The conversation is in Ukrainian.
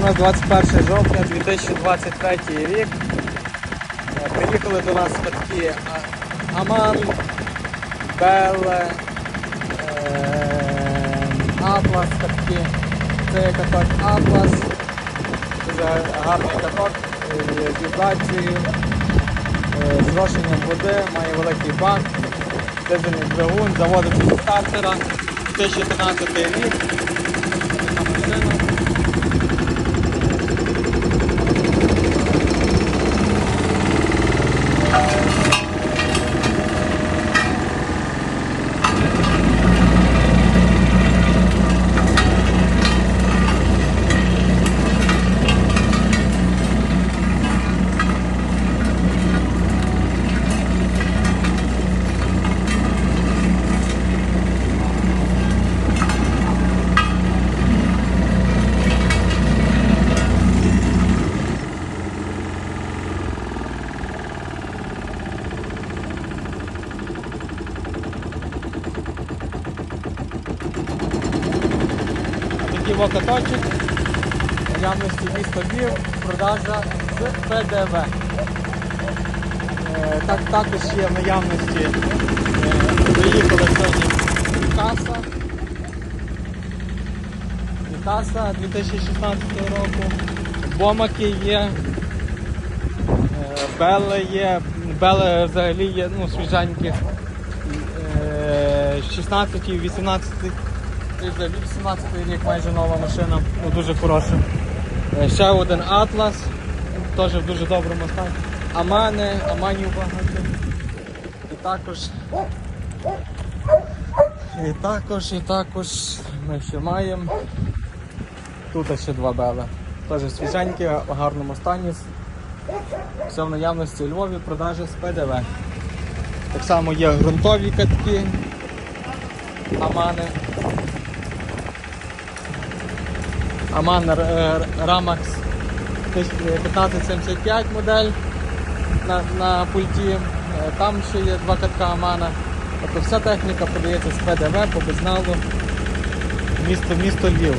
У нас 21 жовтня 2023 рік. Е, Приїхали до нас катки Аман, Беле, е, Атлас катки. Це каток Атлас. Дуже гарний каток е, з вібрацією, е, з зрошенням води, має великий бак, дизельний двигун, заводиться зі стартера. 2013 рік. Така машина. Такий локоточок, наявності місто Львів, продажа з ПДВ. Е, Так, також є в наявності, е, приїхали сьогодні каса. Каса 2016 року. Бомаки є. е, Беле є. Беле взагалі є ну, свіженькі. Е, 16 і 18 і вже 18 рік майже нова машина, ну, дуже хороша. Е, Ще один Атлас, теж в дуже доброму стані. Амани, Аманів багато. І також. І також, і також ми ще маємо. Тут ще два бела. Теж свіженькі, в гарному стані. Все в наявності у Львові, продажа з ПДВ. Так само є ґрунтові катки, Амани. Аман Рамакс 1575 модель на, на пульті. Е, Там ще є два катка Амана. Тобто вся техніка подається з ПДВ по безналу. Місто, місто Львів.